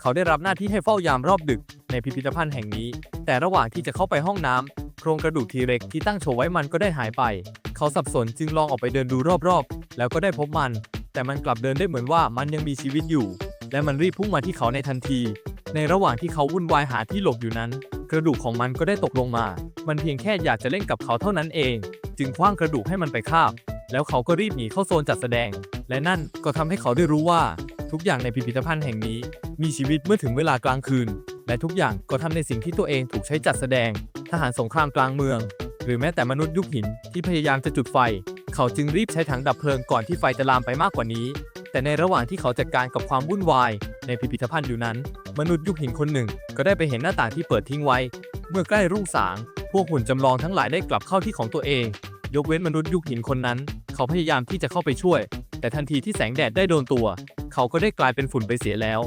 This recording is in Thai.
เขาได้รับหน้าที่ให้เฝ้ายามรอบดึกในพิพิธภัณฑ์แห่งนี้ แต่ระหว่างที่จะเข้าไปห้องน้ำโครงกระดูกทีเร็กที่ตั้งโชว์ไว้มันก็ได้หายไป เขาสับสนจึงลองออกไปเดินดูรอบๆ แล้วก็ได้พบมัน แต่มันกลับเดินได้เหมือนว่ามันยังมีชีวิตอยู่ และมันรีบพุ่งมาที่เขาในทันที ในระหว่างที่เขาวุ่นวายหาที่หลบอยู่นั้น กระดูกของมันก็ได้ตกลงมา มันเพียงแค่อยากจะเล่นกับเขาเท่านั้นเอง จึงคว้างกระดูกให้มันไปคาบ แล้วเขาก็รีบหนีเข้าโซนจัดแสดง และนั่นก็ทำให้เขาได้รู้ว่าทุกอย่างในพิพิธภัณฑ์แห่งนี้ มีชีวิตเมื่อถึงเวลากลางคืน และทุกอย่างก็ทำในสิ่งที่ตัวเองถูกใช้จัดแสดง ทหารสงครามกลางเมือง หรือแม้แต่มนุษย์ยุคหินที่พยายามจะจุดไฟ เขาจึงรีบใช้ถังดับเพลิงก่อนที่ไฟจะลามไปมากกว่านี้ แต่ในระหว่างที่เขาจัดการกับความวุ่นวาย ในพิพิธภัณฑ์อยู่นั้น มนุษย์ยุคหินคนหนึ่ง ก็ได้ไปเห็นหน้าต่างที่เปิดทิ้งไว้ เมื่อใกล้รุ่งสาง พวกหุ่นจำลองทั้งหลายได้กลับเข้าที่ของตัวเอง ยกเว้นมนุษย์ยุคหินคนนั้น เขาพยายามที่จะเข้าไปช่วย แต่ทันทีที่แสงแดดได้โดนตัว เขาก็ได้กลายเป็นฝุ่นไปเสียแล้ว